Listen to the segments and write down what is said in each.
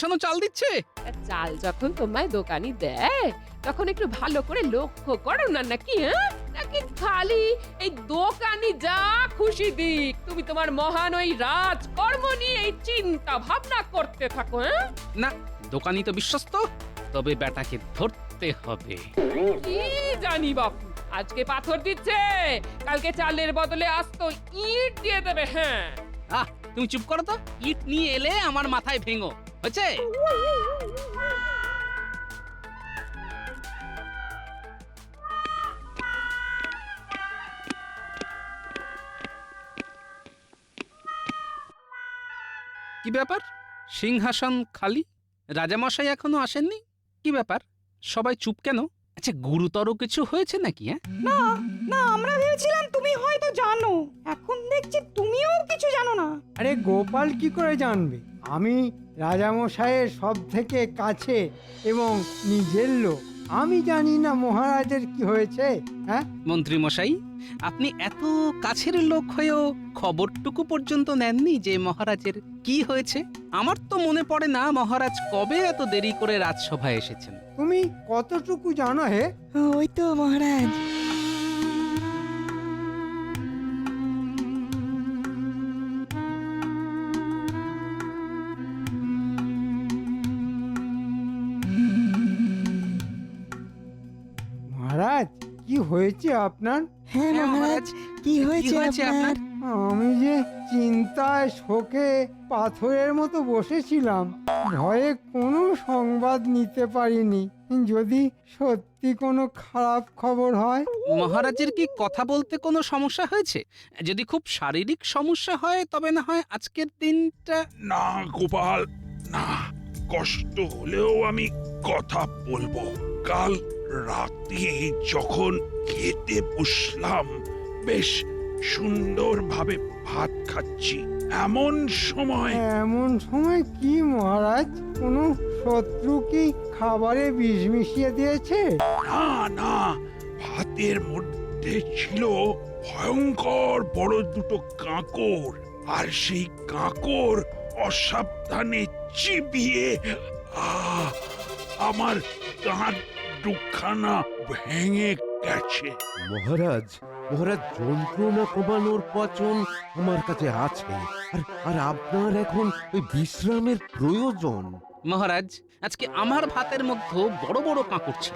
পচানো চাল দিচ্ছে? চাল যখন তোমায় দোকানি দেয় তখন একটু ভালো করে লক্ষ্য করো না নাকি হ্যাঁ? নাকি খালি এই দোকানি যা খুশি দিক তুমি তোমার মহান ওই রাজকর্ম নিয়ে এই চিন্তা ভাবনা করতে থাকো হ্যাঁ? না দোকানি তো বিশ্বস্ত তবে বেটাকে ধরতে হবে। কি জানি বাপু আজকে পাথর দিচ্ছে কালকে চালের বদলে আস্ত ইট দিয়ে দেবে হ্যাঁ। আহ তুমি চুপ করো তো ইট নিয়ে এলে আমার মাথায় ভেঙো। হয়েছে কি ব্যাপার? সিংহাসন খালি? রাজামশাই এখনও আসেননি? কি ব্যাপার? সবাই চুপ কেন? আচ্ছা গুরুতর কিছু হয়েছে নাকি হ্যাঁ? না না আমরা ভেবেছিলাম তুমি হয়তো জানো। এখন দেখছি তুমিও কিছু জানো না। আরে গোপাল কি করে জানবে? আমি রাজামশাইয়ের সব থেকে কাছে এবং নিজের লোক। আমি জানি না মহারাজের কি হয়েছে হ্যাঁ? মন্ত্রী মশাই আপনি এত কাছের লোক হয়েও খবরটুকু পর্যন্ত নেননি যে মহারাজের কি হয়েছে? আমার তো মনে পড়ে না মহারাজ কবে এত দেরি করে রাজসভায় এসেছেন। তুমি কতটুকু জানো হে? ওই তো মহারাজ মহারাজ। হয়েছে আপনার? হ্যাঁ হ্যাঁ, মহারাজ। কি হয়েছে হয়েছে আপনার? আমি যে চিন্তায় শোকে পাথরের মতো বসেছিলাম ভয়ে কোনো সংবাদ নিতে পারিনি। যদি সত্যি কোনো খারাপ খবর হয়? মহারাজের কি কথা বলতে কোনো সমস্যা হয়েছে? যদি খুব শারীরিক সমস্যা হয় তবে না হয় আজকের দিনটা না গোপাল না। কষ্ট হলেও আমি কথা বলব। কাল রাতে যখন খেতে বসলাম বেশ সুন্দরভাবে ভাত খাচ্ছি। এমন সময় এমন সময় কি মহারাজ? কোনো শত্রু কি খাবারে বিষ মিশিয়ে দিয়েছে? না না ভাতের মধ্যে ছিল ভয়ঙ্কর বড় দুটো কাঁকর আর সেই কাঁকর অসাবধানে চিবিয়ে আহ, আমার দাঁত দুখানা ভেঙে গেছে। মহারাজ মহারাজ, যন্ত্রণা কমানোর পচন আমার কাছে আছে। আর আর আপনার এখন ওই বিশ্রামের প্রয়োজন। মহারাজ আজকে আমার ভাতের মধ্যে বড় বড় কাঁকড় ছিল।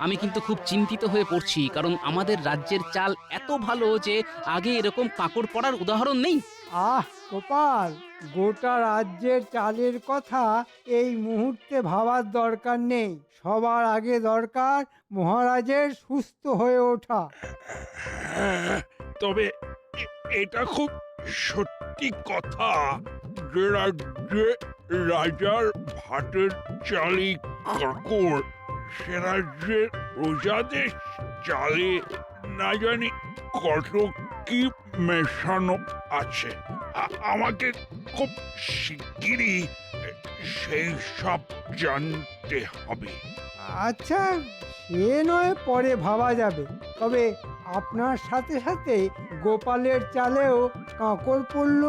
আমি কিন্তু খুব চিন্তিত হয়ে পড়ছি কারণ আমাদের রাজ্যের চাল এত ভালো যে আগে এরকম কাঁকড় পড়ার উদাহরণ নেই। আহ গোপাল গোটা রাজ্যের চালের কথা এই মুহূর্তে ভাবার দরকার নেই। সবার আগে দরকার মহারাজের সুস্থ হয়ে ওঠা। হ্যাঁ, তবে এটা খুব সত্যি কথা। রাজ্যে রাজার ভাতের চালি কাকড় সে রাজ্যের প্রজাদের চালে না জানি কত কি মেশানো আছে। আমাকে খুব শিগগিরই সেই সব জানতে হবে। আচ্ছা সে নয়, পরে ভাবা যাবে। তবে আপনার সাথে সাথে গোপালের চালেও কাঁকড় পড়ল।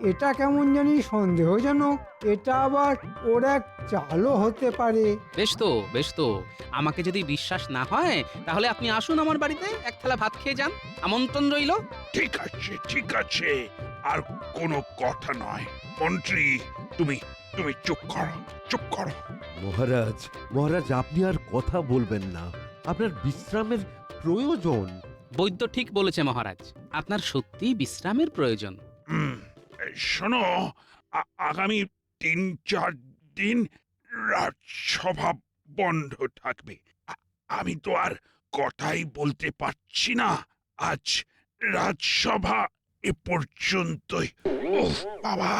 এটা কেমন জানি সন্দেহজনক। এটা আবার ওর এক চালও হতে পারে। বেশ তো বেশ তো। আমাকে যদি বিশ্বাস না হয় তাহলে আপনি আসুন আমার বাড়িতে এক থালা ভাত খেয়ে যান। আমন্ত্রণ রইল। ঠিক আছে ঠিক আছে। আর কোনো কথা নয়। মন্ত্রী তুমি তুমি চুপ করো চুপ করো। মহারাজ মহারাজ আপনি আর কথা বলবেন না। আপনার বিশ্রামের প্রয়োজন। বৈদ্য ঠিক বলেছে মহারাজ। আপনার সত্যি বিশ্রামের প্রয়োজন। হুম, শোনো আগামী তিন, চার দিন রাজসভা বন্ধ থাকবে। আমি তো আর কথাই বলতে পারছি না। আজ রাজসভা এ পর্যন্তই। বাবা!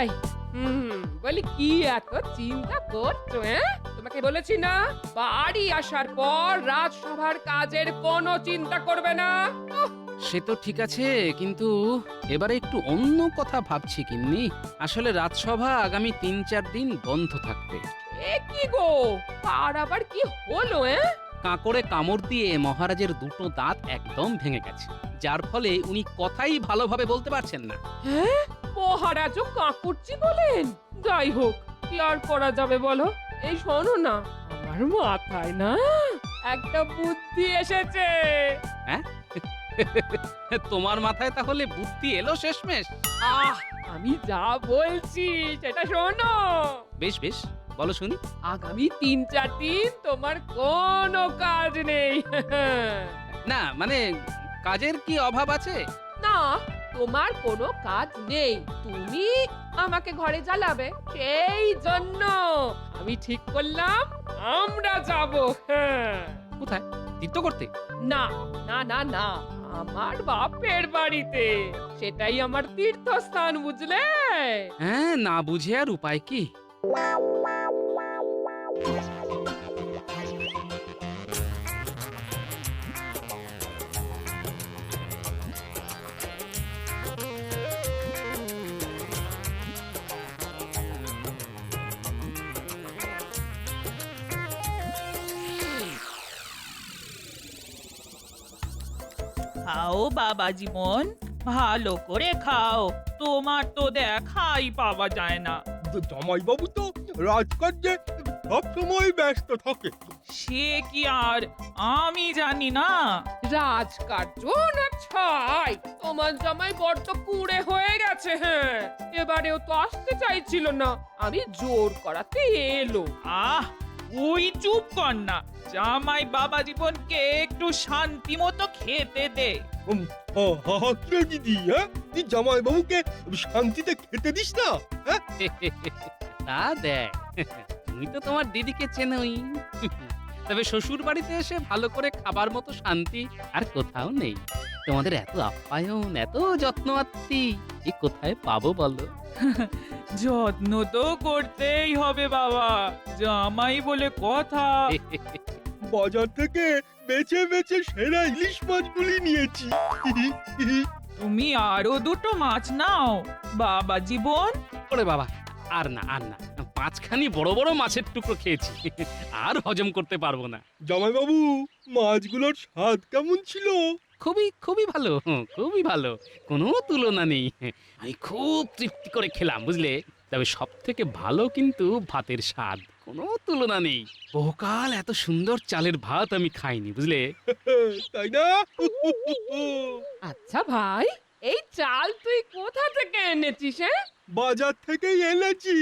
এই, হুম, বলি কি এত চিন্তা করছ হ্যাঁ? বলেছি না বাড়ি আসার পর রাজসভার কাজের কোনো চিন্তা করবে না। উহ, সে তো ঠিক আছে কিন্তু এবারে একটু অন্য কথা ভাবছি কিন্নি। আসলে রাজসভা আগামী তিন চার দিন বন্ধ থাকবে। এ কি গো? আর আবার কি হলো হ্যাঁ কাঁকড়ে কামড় দিয়ে মহারাজের দুটো দাঁত একদম ভেঙে গেছে। যার ফলে উনি কথাই ভালোভাবে বলতে পারছেন না। হ্যাঁ? মহারাজও কাকুরচি বলেন। যাই হোক কি আর করা যাবে বলো? এই শোনো না আমার মাথায় না একটা বুদ্ধি এসেছে। তোমার মাথায় তাহলে বুদ্ধি এলো শেষমেশ? আহ আমি যা বলছি সেটা শোনো। বেশ বেশ বলো শুনি। আগামী তিন চার দিন তোমার কোনো কাজ নেই। না মানে কাজের কি অভাব আছে? না তোমার কোনো কাজ নেই। তুমি আমাকে ঘরে জ্বালাবে সেই জন্য আমি ঠিক করলাম আমরা যাব হ্যাঁ। কোথায়? তীর্থ করতে? না না না না আমার বাপের বাড়িতে। সেটাই আমার তীর্থস্থান বুঝলে? হ্যাঁ না বুঝে আর উপায় কি? খাও বাবা জীবন। ভালো করে খাও। তোমার তো দেখাই পাওয়া যায় না। জামাইবাবু তো রাজকার্যে সবসময় ব্যস্ত থাকে। সে কি আর? আমি জানি না। রাজকার্য না ছাই? তোমার জামাই বড্ড কুড়ে হয়ে গেছে হ্যাঁ এবারেও তো আসতে চাইছিল না। আমি জোর করাতে এলো। আহ ওই চুপ কর না। জামাই বাবা জীবনকে একটু শান্তি মতো খেতে দে। হাতরে দিদি হ্যাঁ? তুই জামাইবাবুকে শান্তিতে খেতে দিস না তা দেখ তুমি তো তোমার দিদিকে চেনোই। তবে শ্বশুর বাড়িতে এসে ভালো করে খাবার মতো শান্তি আর কোথাও নেই। তোমাদের এত আপ্যায়ন এত যত্ন আত্মি এ কোথায় পাবো বলো? যত্ন তো করতেই হবে বাবা জামাই বলে কথা। বাজার থেকে বেছে বেছে সেরা ইলিশ মাছগুলি নিয়েছি। তুমি আরও দুটো মাছ নাও বাবা জীবন। ওরে বাবা আর না আর না পাঁচখানি বড় বড় মাছের টুকরো খেয়েছি। আর হজম করতে পারব না। জামাইবাবু মাছগুলোর স্বাদ কেমন ছিল? খুবই খুবই ভালো খুবই ভালো। কোনো তুলনা নেই। আমি খুব তৃপ্তি করে খেলাম বুঝলে? তবে সব থেকে ভালো কিন্তু ভাতের স্বাদ। কোনো তুলনা নেই। বহুকাল এত সুন্দর চালের ভাত আমি খাইনি বুঝলে? তাই না? আচ্ছা ভাই। এই চাল তুই কোথা থেকে এনেছিস হ্যাঁ? বাজার থেকেই এনেছি।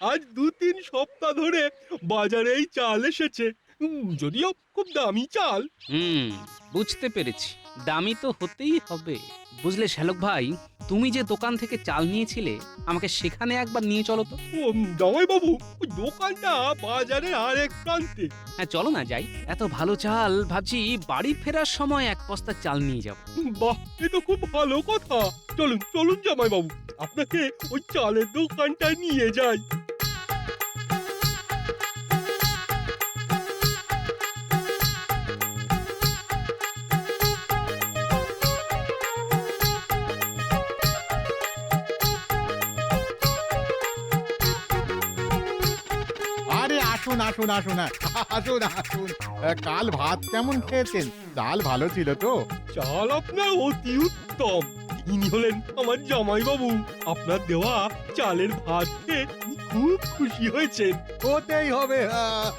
আজ দু তিন সপ্তাহ ধরে বাজারে এই চাল এসেছে। উম, যদিও খুব দামি চাল। হুম বুঝতে পেরেছি। দামি তো হতেই হবে। বুঝলে শ্যালক ভাই তুমি যে দোকান থেকে চাল নিয়েছিলে আমাকে সেখানে একবার নিয়ে চলো তো। ও জামাইবাবু ওই দোকানটা বাজারের আরেক প্রান্তে। হ্যাঁ চলো না যাই। এত ভালো চাল ভাবছি বাড়ি ফেরার সময় এক বস্তা চাল নিয়ে যাব। বাহ এ তো খুব ভালো কথা। চলুন চলুন জামাই বাবু আপনাকে ওই চালের দোকানটা নিয়ে যাই। আসুন আসুন আসুন আসুন। আসুন কাল ভাত কেমন খেয়েছেন? চাল ভালো ছিল তো। চাল আপনার অতি উত্তম। ইনি হলেন আমার জামাই বাবু আপনার দেওয়া চালের ভাত খেয়ে খুব খুশি হয়েছেন। হতেই হবে আহ,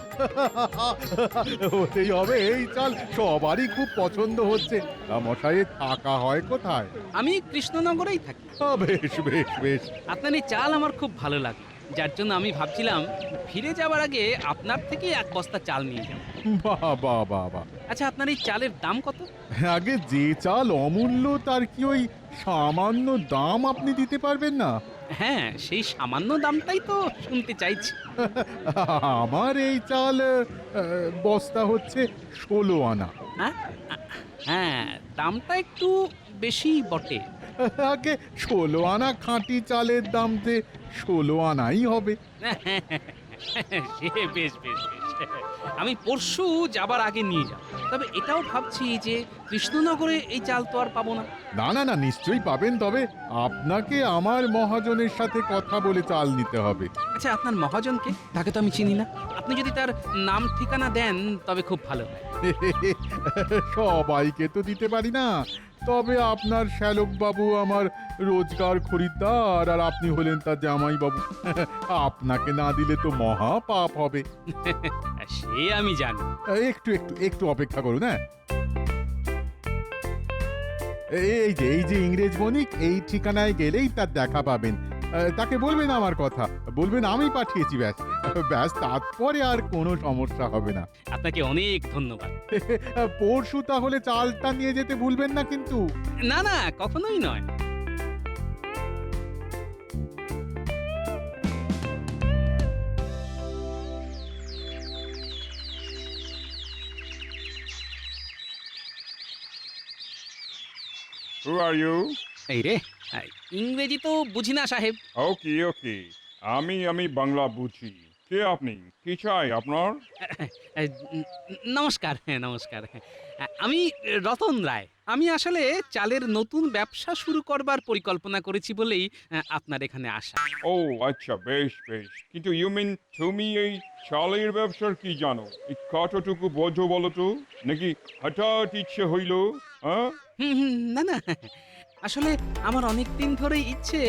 হতেই হবে এই চাল সবারই খুব পছন্দ হচ্ছে। তা মশাইয়ের থাকা হয় কোথায়? আমি কৃষ্ণনগরেই থাকি। বেশ বেশ বেশ। আপনার এই চাল আমার খুব ভালো লাগে। যার জন্য আমি ভাবছিলাম ফিরে যাওয়ার আগে আপনার থেকে এক বস্তা চাল নিয়ে যাব বাহ বাহ আচ্ছা আপনার এই চালের দাম কত? আগে যে চাল অমূল্য তার কি ওই সামান্য দাম আপনি দিতে পারবেন না? হ্যাঁ সেই সামান্য দামটাই তো শুনতে চাইছি। আমার এই চাল বস্তা হচ্ছে ষোলো আনা। হ্যাঁ হ্যাঁ দামটা একটু বেশি বটে। আগে ষোলো আনা খাঁটি চালের দাম যে ষোলো আনাই হবে। সে বেশ বেশ বেশ। আমি পরশু যাবার আগে নিয়ে যাব। তবে এটাও ভাবছি যে কৃষ্ণনগরে এই চাল তো আর পাবো না। না না না নিশ্চয়ই পাবেন তবে আপনাকে আমার মহাজনের সাথে কথা বলে চাল নিতে হবে। আচ্ছা আপনার মহাজনকে? তাকে তো আমি চিনি না। আপনি আপনি যদি তার নাম ঠিকানা দেন তবে খুব ভালো হয়। সবাইকে তো দিতে পারি না। তবে আপনার শ্যালক বাবু আমার রোজগার খরিদ্দার আর আপনি হলেন তার জামাই বাবু আপনাকে না দিলে তো মহা পাপ হবে। সে আমি জানি। একটু একটু একটু অপেক্ষা করুন হ্যাঁ? এই যে এই যে ইংরেজ বণিক এই ঠিকানায় গেলেই তার দেখা পাবেন। তাকে বলবেন আমার কথা। বলবেন আমি পাঠিয়েছি ব্যাস। ব্যাস তারপরে আর কোনো সমস্যা হবে না। আপনাকে অনেক ধন্যবাদ। পরশু তাহলে চালটা নিয়ে যেতে ভুলবেন না কিন্তু। না না কখনোই নয়। Who are you? এই রে। ইংরেজি তো বুঝি না সাহেব। ওকে ওকে। আমি আমি বাংলা বুঝি। কে আপনি? কি চাই আপনার? নমস্কার হ্যাঁ নমস্কার হ্যাঁ। আমি রতন রায়। আমি আসলে চালের নতুন ব্যবসা শুরু করবার পরিকল্পনা করেছি বলেই আপনার এখানে আসা। ও আচ্ছা বেশ বেশ। কিন্তু ইউ মিন তুমি এই চালের ব্যবসার কি জানো? এই কতটুকু বোঝো বলো তো? নাকি হঠাৎ ইচ্ছে হইল হ্যাঁ? হুম হুম, না না। আসলে আমার অনেক দিন ধরেই ইচ্ছে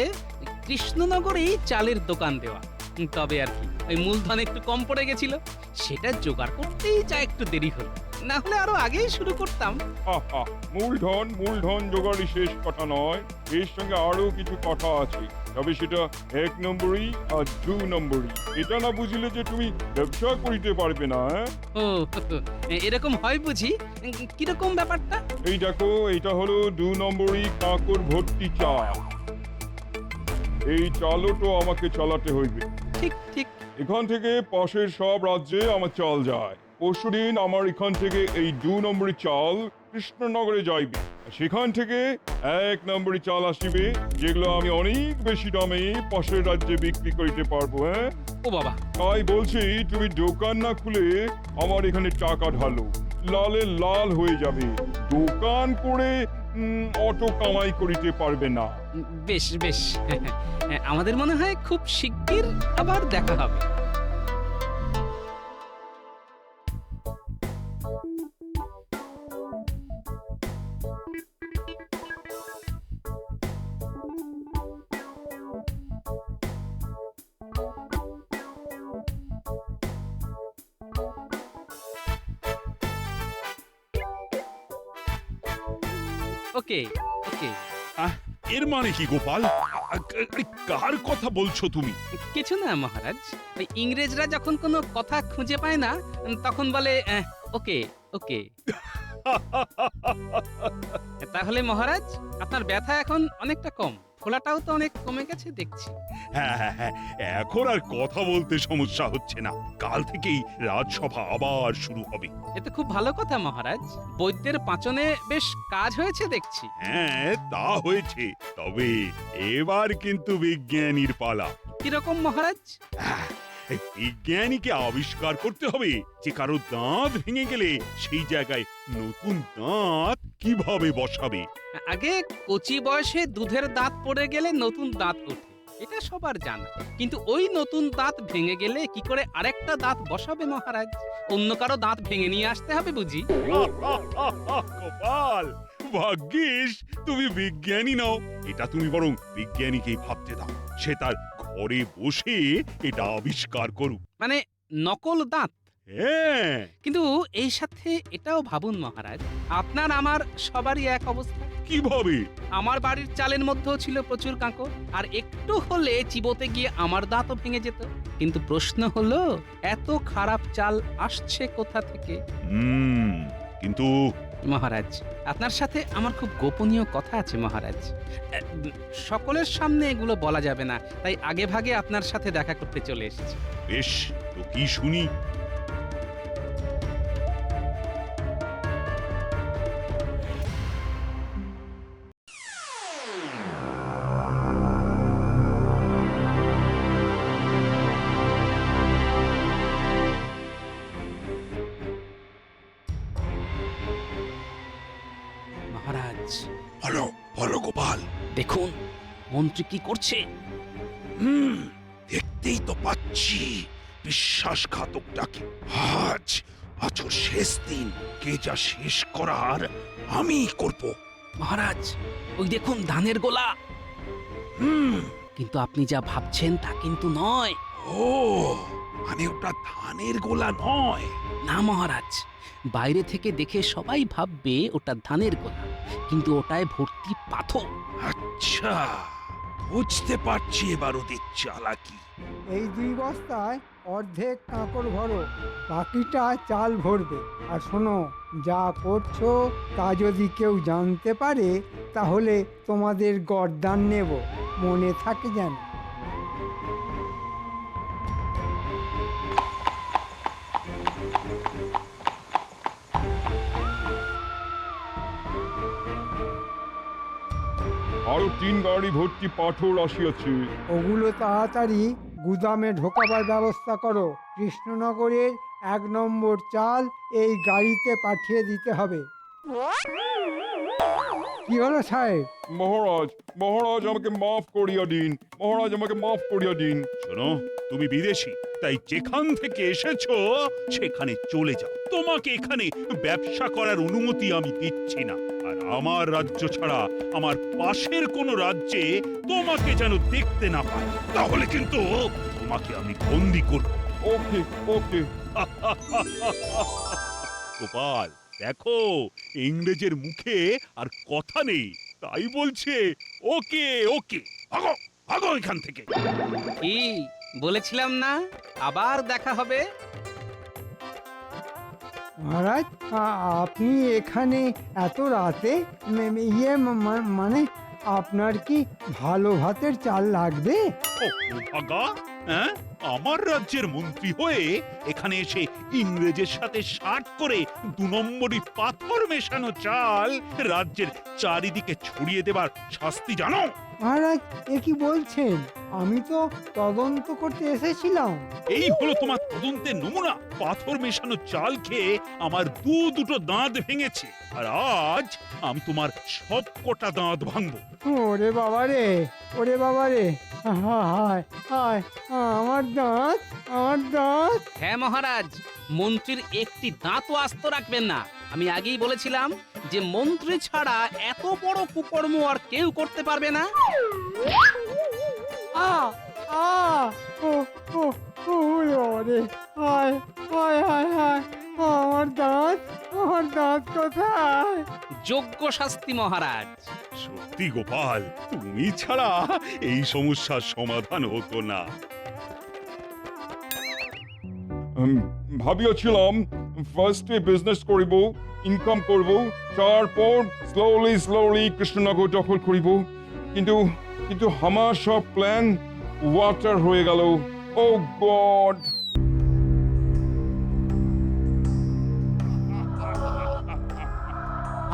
কৃষ্ণনগরেই চালের দোকান দেওয়া। তবে আর কি। ওই মূলধন একটু কম পড়ে গেছিল সেটা জোগাড় করতেই যা একটু দেরি হলো। না হলে আরও আগেই শুরু করতাম। আহা, মূলধন মূলধন জোগাড়ি শেষ কথা নয় এর সঙ্গে আরও কিছু কথা আছে। তবে সেটা এক নম্বরই আর দু নম্বরই। এটা না বুঝলে যে তুমি ব্যবসা করিতে পারবে না হ্যাঁ? ও এরকম হয় বুঝি। কীরকম ব্যাপারটা? এই দেখো এটা হলো দু নম্বরই কাঁকর ভর্তি চাল। এই চালও তো আমাকে চালাতে হইবে। ঠিক ঠিক। এখান থেকে পাশের সব রাজ্যে আমার চাল যায়। পরশুদিন আমার এখান থেকে এই দু নম্বরী চাল কৃষ্ণনগরে যাইবে। সেখান থেকে এক নম্বরী চাল আসিবে যেগুলো আমি অনেক বেশি দামে পাশের রাজ্যে বিক্রি করিতে পারব হ্যাঁ? ও বাবা। তাই বলছি তুমি দোকান না খুলে আমার এখানে টাকা ঢালো। লালে লাল হয়ে যাবে। দোকান করে অত কামাই করিতে পারবে না। বেশ বেশ। আমাদের মনে হয় খুব শিগগির আবার দেখা হবে। ওকে ওকে। এর মানে কি গোপাল? আ- কার কথা বলছো তুমি? কিছু না মহারাজ। ওই ইংরেজরা যখন কোনো কথা খুঁজে পায় না উম, তখন বলে আহ, ওকে ওকে। তাহলে মহারাজ আপনার ব্যথা এখন অনেকটা কম। ফোলাটাও তো অনেক কমে গেছে দেখছি। হ্যাঁ হ্যাঁ হ্যাঁ এখন আর কথা বলতে সমস্যা হচ্ছে না। কাল থেকেই রাজসভা আবার শুরু হবে। এতে খুব ভালো কথা মহারাজ। বৈদ্যের পাচনে বেশ কাজ হয়েছে দেখছি। হ্যাঁ তা হয়েছে। তবে এবার কিন্তু বিজ্ঞানীর পালা। কীরকম মহারাজ? এই বিজ্ঞানীকে আবিষ্কার করতে হবে যে কারও দাঁত ভেঙে গেলে সেই জায়গায় নতুন দাঁত কীভাবে বসাবে? আগে কচি বয়সে দুধের দাঁত পড়ে গেলে নতুন দাঁত ওঠে এটা সবার জানা। কিন্তু ওই নতুন দাঁত ভেঙে গেলে কি করে আরেকটা দাঁত বসাবে মহারাজ? অন্য কারও দাঁত ভেঙে নিয়ে আসতে হবে বুঝি? গোপাল ভাগ্যিস তুমি বিজ্ঞানী নও। এটা তুমি বরং বিজ্ঞানীকেই ভাবতে দাও। সে তার ঘরে বসে এটা আবিষ্কার করুক মানে নকল দাঁত। হ্যাঁ। কিন্তু এই সাথে এটাও ভাবুন মহারাজ আপনার আমার সবারই এক অবস্থা। কীভাবে? আমার বাড়ির চালের মধ্যেও ছিল প্রচুর কাঁকড় আর একটু হলে চিবোতে গিয়ে আমার দাঁতও ভেঙে যেত। কিন্তু প্রশ্ন হলো এত খারাপ চাল আসছে কোথা থেকে? হুম কিন্তু মহারাজ আপনার সাথে আমার খুব গোপনীয় কথা আছে, মহারাজ। সকলের সামনে এগুলো বলা যাবে না, তাই আগে ভাগে আপনার সাথে দেখা করতে চলে এসেছি। বেশ তো কি শুনি? মন্ত্রী কি করছে? হুম, দেখতেই তো পাচ্ছি। বিশ্বাসঘাতকটাকে আজ ওর শেষ দিন। কে যা শেষ করার, আমি করব। মহারাজ, ওই দেখুন ধানের গোলা। হুম। কিন্তু আপনি যা ভাবছেন তা কিন্তু নয়। ও মানে ওটা ধানের গোলা নয়। না মহারাজ, বাইরে থেকে দেখে সবাই ভাববে ওটা ধানের গোলা। কিন্তু ওটায় ভর্তি পাথর। আচ্ছা। বুঝতে পারছি এবার ওদের চালাকি। এই দুই বস্তায় অর্ধেক কাঁকড় ভরো, বাকিটা চাল ভরবে। আর শোনো, যা করছ তা যদি কেউ জানতে পারে, তাহলে তোমাদের গরদান নেব, মনে থাকে যেন। আরও তিন গাড়ি ভর্তি পাথর আসিয়াছে। ওগুলো তাড়াতাড়ি গুদামে ঢোকাবার ব্যবস্থা করো। কৃষ্ণনগরের এক নম্বর চাল এই গাড়িতে পাঠিয়ে দিতে হবে। কি হলো সাহেব? মহারাজ মহারাজ আমাকে মাফ করিয়া দিন। মহারাজ আমাকে মাফ করিয়া দিন। শোনো তুমি বিদেশি তাই যেখান থেকে এসেছ সেখানে চলে যাও। তোমাকে এখানে ব্যবসা করার অনুমতি আমি দিচ্ছি না। আর আমার রাজ্য ছাড়া আমার পাশের কোনো রাজ্যে তোমাকে যেন দেখতে না পাই তাহলে কিন্তু তোমাকে আমি বন্দি করব। ওকে ওকে। গোপাল দেখো ইংরেজের মুখে আর কথা নেই তাই বলছে ওকে ওকে ভাগো ভাগো এখান থেকে। কি? বলেছিলাম না আবার দেখা হবে। মহারাজ আ- আপনি এখানে এত রাতে মে- মে- ইয়ে মা- মা- মানে আপনার কি ভালো ভাতের চাল লাগবে? ও ভাগা। হ্যাঁ? আমার রাজ্যের মন্ত্রী হয়ে এখানে এসে ইংরেজের সাথে করে দু নম্বরই পাথর মেশানো চাল রাজ্যের চারিদিকে ছড়িয়ে দেবার শাস্তি জানো। মহারাজ এ কি বলছেন? আমি তো তদন্ত করতে এসেছিলাম। এই হলো তোমার তদন্তের নমুনা। পাথর মেশানো চাল খেয়ে আমার দু দুটো দাঁত ভেঙেছে। আর আজ আমি তোমার সব কটা দাঁত ভাঙবো। ওরে বাবা রে ওরে বাবা রে হায় হায় হায় আমার দাঁত আমার দাঁত। হ্যাঁ মহারাজ মন্ত্রীর একটি দাঁতও আস্ত রাখবেন না। আমি আগেই বলেছিলাম যে মন্ত্রী ছাড়া এত বড় কুকর্ম আর কেউ করতে পারবে না। আ আ ও ও ও রে হায় হায় হায় হায় আমার দাঁত আমার দাঁত কোথায়? যোগ্য শাস্তি মহারাজ। সত্যি গোপাল, তুমি ছাড়া এই সমস্যার সমাধান হতো না। ভাবিয়াছিলাম ফার্স্টে বিজনেস করিব ইনকাম করব, তারপর স্লোলি স্লোলি কৃষ্ণনগর দখল করিব। কিন্তু কিন্তু আমার সব প্ল্যান ওয়াটার হয়ে গেল। ও গড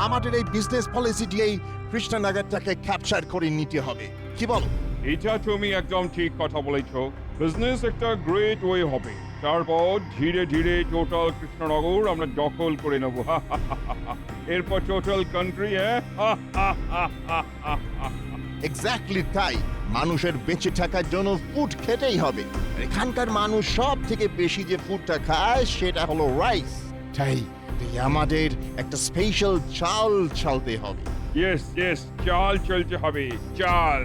আমাদের এই বিজনেস পলিসি দিয়েই কৃষ্ণনগরটাকে ক্যাপচার করে নিতে হবে। কি বলো? এটা তুমি একদম ঠিক কথা বলেছ। বিজনেস একটা গ্রেট ওয়ে হবে। তারপর ধীরে ধীরে টোটাল কৃষ্ণনগর আমরা দখল করে নেব। এরপর টোটাল কান্ট্রি হ্যাঁ? এক্স্যাক্টলি তাই। মানুষের বেঁচে থাকার জন্য ফুড খেতেই হবে। এখানকার মানুষ সব থেকে বেশি যে ফুডটা খায় সেটা হলো রাইস তাই তাই আমাদের একটা স্পেশাল চাল চালতে হবে। ইয়েস ইয়েস চাল চলতে হবে চাল।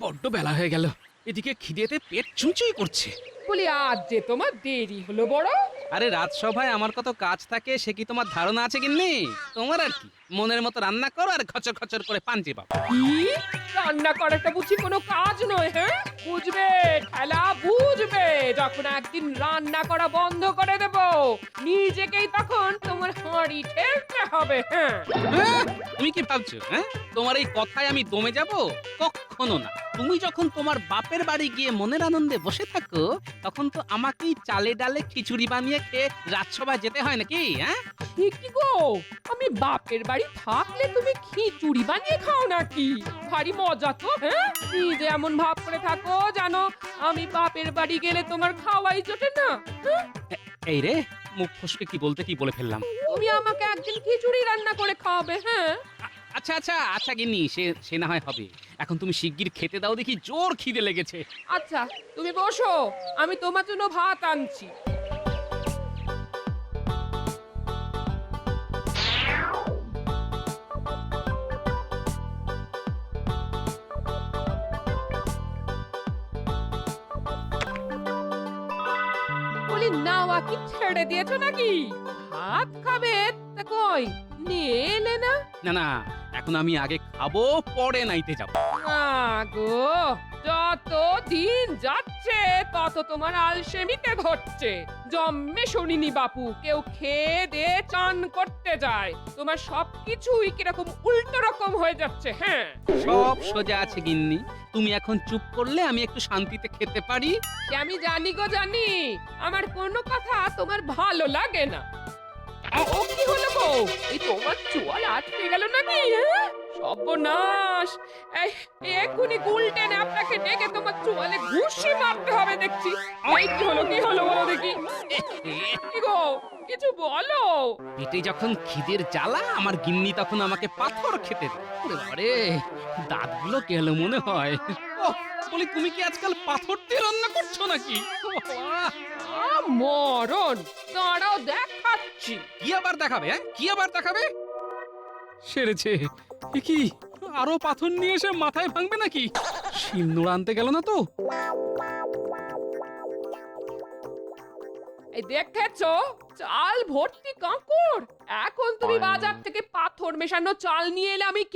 বড্ড বেলা হয়ে গেল। এদিকে খিদেতে পেট চুঁচুই করছে। বলি আজ যে তোমার দেরি হলো বড়। আরে রাজসভায় আমার কত কাজ থাকে সে কি তোমার ধারণা আছে কিন্নি তোমার আর কি? মনের মতো রান্না করো আর খচর খচর করে পাঞ্চে পাবো কি রান্না করাটা বুঝি কোনো কাজ নয় হ্যাঁ? বুঝবে ঠেলা বুঝবে। যখন একদিন রান্না করা বন্ধ করে দেব নিজেকেই তখন তোমার হাঁড়ি ঠেলতে হবে হ্যাঁ? হ্যাঁ? তুমি কি ভাবছ হ্যাঁ? তোমার এই কথায় আমি দমে যাব? কখনো না। তুমি যখন তোমার বাপের বাড়ি গিয়ে মনের আনন্দে বসে থাকো তখন তো আমাকেই চালে ডালে খিচুড়ি বানিয়ে খেয়ে রাজসভায় যেতে হয় নাকি হ্যাঁ? কি গো? আমি বাপের বাড়ি থাকলে তুমি খিচুড়ি বানিয়ে খাও নাকি? ভারী মজা তো হ্যাঁ? নিজে এমন ভাব করে থাকো জানো? আমি বাপের বাড়ি গেলে তোমার খাওয়াই জোটে না হ্যাঁ? এই রে মুখ ফসকে কি বলতে কি বলে ফেললাম? তুমি আমাকে একদিন খিচুড়ি রান্না করে খাওয়াবে হ্যাঁ? আচ্ছা আচ্ছা আচ্ছা গিন্নি সে সে না হয় হবে। এখন তুমি শিগগির খেতে দাও দেখি জোর খিদে লেগেছে। আচ্ছা তুমি বসো আমি তোমার জন্য ভাত আনছি। ছেড়ে দিয়েছ নাকি? ভাত খাবে? তা কই নিয়ে এলে না? না না এখন আমি আগে খাব পরে নাইতে যাব। গো যত দিন যাচ্ছে তত তোমার আলসেমিতে ঘটছে। জন্মে শুনিনি বাপু কেউ খেয়ে দে চান করতে যায়। তোমার সবকিছুই কীরকম উল্টো রকম হয়ে যাচ্ছে হ্যাঁ? সব সোজা আছে গিন্নি। তুমি এখন চুপ করলে আমি একটু শান্তিতে খেতে পারি? সে আমি জানি গো জানি। আমার কোনো কথা তোমার ভালো লাগে না। ও কি হলো গো? এই তোমার চোয়াল আটকে গেল নাকি? হ্যাঁ? সর্বনাশ। এই এক্ষুনি গুলটেনে আপনাকে ডেকে তোমার চোয়ালে ঘুষি মারতে হবে দেখছি। এই কি হলো কি হলো বলো দেখি। কি গো? কিছু বলো। পেটে যখন খিদের জ্বালা আমার গিন্নি তখন আমাকে পাথর খেতে দেয়। ওরে বাবারে দাঁতগুলো গেল মনে হয়? বলি তুমি কি আজকাল পাথর দিয়ে রান্না করছ নাকি? ও বাবা, আ, মরণ। দাঁড়াও দেখাচ্ছি। কি আবার দেখাবে হ্যাঁ? কি আবার দেখাবে? সেরেছে। এ কি আরও পাথর নিয়ে এসে মাথায় ভাঙবে নাকি? শিলনোড়া আনতে গেল না তো? এই দেখেছ চাল ভর্তি কাঁকড়। এখন তুমি বাজার থেকে পাথর মেশানো চাল নিয়ে এলে আমি কি